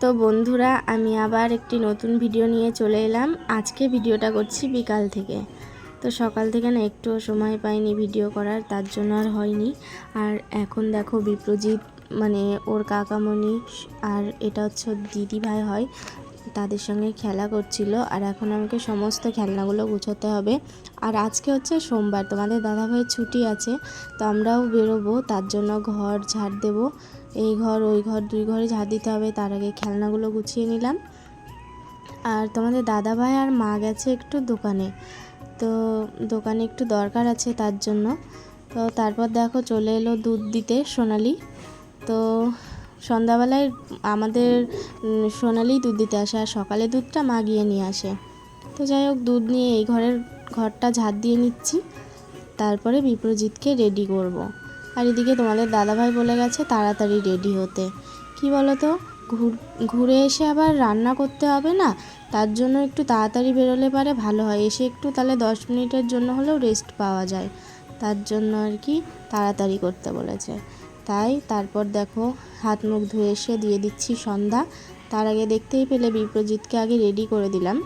তো বন্ধুরা, আমি আবার একটি নতুন ভিডিও নিয়ে চলে এলাম। আজকে ভিডিওটা করছি বিকাল থেকে। তো সকাল থেকে না একটুও সময় পাইনি ভিডিও করার, তার জন্য আর হয়নি। আর এখন দেখো বিপ্রজিৎ মানে ওর কাকামণি আর এটা হচ্ছে দিদি ভাই হয়, তাদের সঙ্গে খেলা করছিল। আর এখন আমাকে সমস্ত খেলনাগুলো গুছোতে হবে। আর আজকে হচ্ছে সোমবার, তোমাদের দাদাভাইয়ের ছুটি আছে, তো আমরাও বেরোবো, তার জন্য ঘর ঝাড় দেবো। এই ঘর, ওই ঘর, দুই ঘরে ঝাড় দিতে হবে, তার আগে খেলনাগুলো গুছিয়ে নিলাম। আর তোমাদের দাদা ভাই আর মা গেছে একটু দোকানে। তো দোকানে একটু দরকার আছে তার জন্য। তো তারপর দেখো চলে এলো দুধ দিতে সোনালি। তো সন্ধ্যাবেলায় আমাদের সোনালি দুধ দিতে আসে আর সকালে দুধটা মা গিয়ে নিয়ে আসে। তো যাই হোক, দুধ নিয়ে এই ঘরের ঘরটা ঝাড় দিয়ে নিচ্ছি। তারপরে বিপ্রজিৎকে রেডি করব। আর এদিকে তোমাদের দাদাভাই বলে গেছে তাড়াতাড়ি রেডি হতে। কি বলো তো ঘুর- এসে আবার রান্না করতে হবে না? তার জন্য একটু তাড়াতাড়ি বেরোলে পারে ভালো হয়। এসে একটু তাহলে দশ মিনিটের জন্য হলেও রেস্ট পাওয়া যায়। তার জন্য আর কি তাড়াতাড়ি করতে বলেছে। তাই তারপর দেখো হাত মুখ ধুয়ে এসে দিয়ে দিচ্ছি সন্ধ্যা। তার আগে দেখতেই পেলে বিপ্রজিৎকে আগে রেডি করে দিলাম।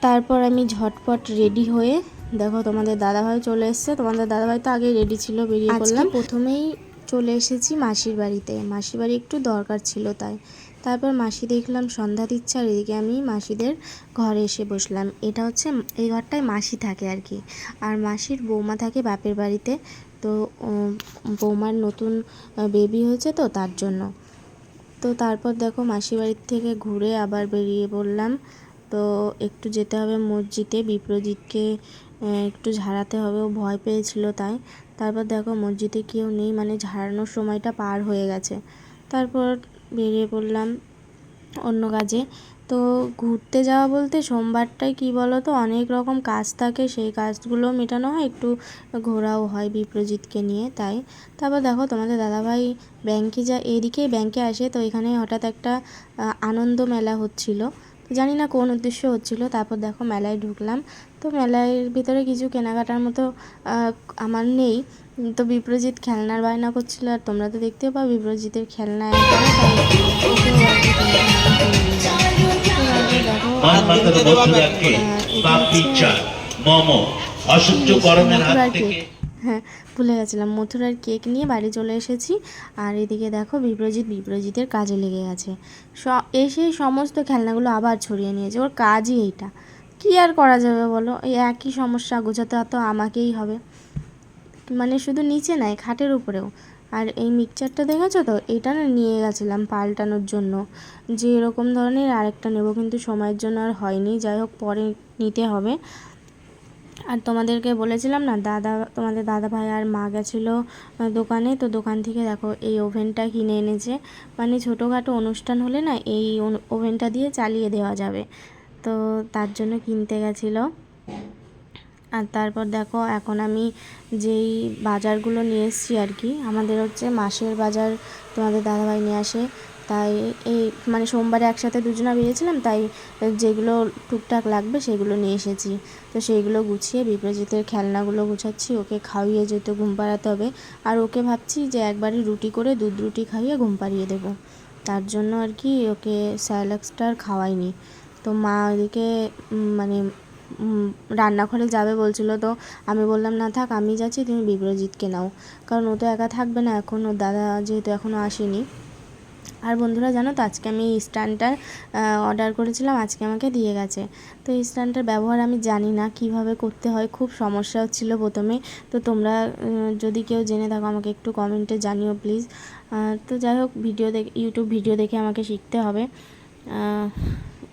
তারপর আমি ঝটপট রেডি হয়ে দেখো তোমাদের দাদাভাই চলে এসেছে। তোমাদের দাদাভাই তো আগেই রেডি ছিল বেরিয়ে পড়লাম। প্রথমেই চলে এসেছি মাসির বাড়িতে। মাসির বাড়ি একটু দরকার ছিল তাই। তারপর মাসি দেখলাম সন্ধ্যা দিচ্ছে আর এদিকে আমি মাসিদের ঘরে এসে বসলাম। এটা হচ্ছে এই ঘরটায় মাসি থাকে আর কি। আর মাসির বৌমা থাকে বাপের বাড়িতে। তো বৌমার নতুন বেবি হয়েছে তো তার জন্য। তো তারপর দেখো মাসির বাড়ির থেকে ঘুরে আবার বেরিয়ে পড়লাম। তো একটু যেতে হবে মসজিদে। বিপ্রজিৎকে একটু ঝাড়াতে হবে। ও ভয় পেয়েছিল তাই। তারপর দেখো, মসজিদে কেউ নেই মানে ঝাড়ানোর সময়টা পার হয়ে গেছে। তারপর বেরিয়ে পড়লাম অন্য কাজে। তো ঘুরতে যাওয়া বলতে সোমবারটায় কি বলো তো অনেক রকম কাজ থাকে। সেই কাজগুলো মেটানো হয়, একটু ঘোরাও হয় বিপ্রজিৎকে নিয়ে তাই। তারপর দেখো, তোমাদের দাদাভাই ব্যাংকে যা এদিকেই ব্যাংকে আসে। তো এখানে হঠাৎ একটা আনন্দ মেলা হচ্ছিল। জানি না কোন উদ্দেশ্য হচ্ছিল। তারপর দেখো, মেলায় ঢুকলাম। তো মেলার ভিতরে কিছু কেনাকাটার মতো আমার নেই। তো বিপ্রজিৎ খেলনার বায়না করছিল আর তোমরা তো দেখতেও পাও বিপ্রজিতের খেলনা হ্যাঁ ভুলে গেছিলাম। মথুরার কেক নিয়ে বাড়ি চলে এসেছি। আর এদিকে দেখো বিপ্রজিৎ বিপ্রজিতের কাজে লেগে গেছে। স- এসে সমস্ত খেলনাগুলো আবার ছড়িয়ে নিয়েছে। ওর কাজই এইটা। কি আর করা যাবে বলো? এই একই সমস্যা গোছাতে তো আমাকেই হবে। মানে শুধু নিচে নয় খাটের উপরেও। আর এই মিক্সচারটা দেখেছ তো? এটা না নিয়ে গেছিলাম পাল্টানোর জন্য। যে এরকম ধরনের আরেকটা নেব কিন্তু সময়ের জন্য আর হয়নি। যাই হোক, পরে নিতে হবে। আর তোমাদেরকে বলেছিলাম না, দাদা, তোমাদের দাদা ভাই আর মা গেছিল দোকানে। তো দোকান থেকে দেখো, এই ওভেনটা কিনে এনেছে। মানে ছোটোখাটো অনুষ্ঠান হলে না এই ওভেনটা দিয়ে চালিয়ে দেওয়া যাবে। তো তার জন্য কিনতে গেছিল। আর তারপর দেখো, এখন আমি যেই বাজারগুলো নিয়ে এসেছি আর কি, আমাদের হচ্ছে মাসের বাজার তোমাদের দাদাভাই নিয়ে আসে। তাই এই মানে সোমবারে একসাথে দুজনা বেরিয়েছিলাম, তাই যেগুলো টুকটাক লাগবে সেগুলো নিয়ে এসেছি। তো সেইগুলো গুছিয়ে বিপ্রজিতের খেলনাগুলো গুছাচ্ছি, ওকে খাইয়ে যেহেতু ঘুম পাড়াতে হবে। আর ওকে ভাবছি যে একবারই রুটি করে দুধ রুটি খাইয়ে ঘুম পাড়িয়ে দেবো। তার জন্য আর কি ওকে স্যালাক্সটা আর খাওয়াইনি। তো মা ওইদিকে মানে রান্নাঘরে যাবে বলছিল, তো আমি বললাম, না থাক, আমি যাচ্ছি, তুমি বিপ্রজিৎকে নাও। কারণ ও তো একা থাকবে না, এখন ওর দাদা যেহেতু এখনও আসেনি। আর বন্ধুরা, জানো তো, আজকে আমি স্ট্যান্ডটার অর্ডার করেছিলাম, আজকে আমাকে দিয়ে গেছে। তো এই স্ট্যান্ডটার ব্যবহার আমি জানি না, কীভাবে করতে হয়, খুব সমস্যা হচ্ছিল প্রথমে। তো তোমরা যদি কেউ জেনে থাকো, আমাকে একটু কমেন্টে জানিও, প্লিজ। তো যাই হোক, ভিডিও দেখে, ইউটিউব ভিডিও দেখে আমাকে শিখতে হবে।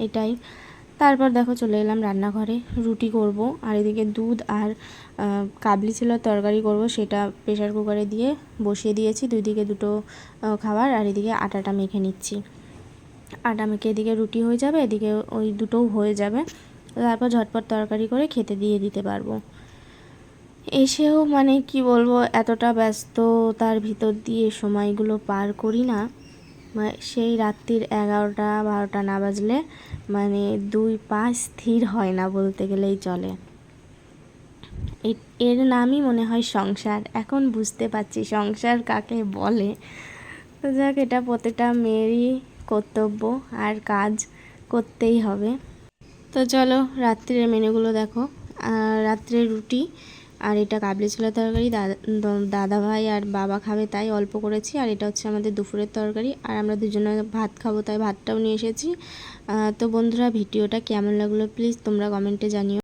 এটাই। তারপর দেখো চলে এলাম রান্নাঘরে, রুটি করব, আর এদিকে দুধ আর কাবলি ছোলার তরকারি করব, সেটা প্রেসার কুকারে দিয়ে বসিয়ে দিয়েছি। দুই দিকে দুটো খাবার, আর এদিকে আটাটা মেখে নিচ্ছি। আটা মেখে এদিকে রুটি হয়ে যাবে, এদিকে ওই দুটোও হয়ে যাবে। তারপর ঝটপট তরকারি করে খেতে দিয়ে দিতে পারব। এসেও মানে কি বলব, এতটা ব্যস্ততার ভিতর দিয়ে সময়গুলো পার করি না। সেই রাত্রির এগারোটা, বারোটা না বাজলে মানে দুই পা স্থির হয় না বলতে গেলেই চলে। এর নামই মনে হয় সংসার। এখন বুঝতে পারছি সংসার কাকে বলে। তো যাক, এটা প্রতিটা মেয়েরই কর্তব্য আর কাজ করতেই হবে। তো চলো, রাত্রের মেনুগুলো দেখো। রাত্রে রুটি আর এটা কাবলি ছোলার তরকারি, দাদা ভাই আর বাবা খাবে তাই অল্প করেছি। আর এটা হচ্ছে আমাদের দুপুরের তরকারি। আর আমরা দুজনে ভাত খাব তাই ভাতটাও নিয়ে এসেছি। তো বন্ধুরা, ভিডিওটা কেমন লাগল প্লিজ তোমরা কমেন্টে জানিও।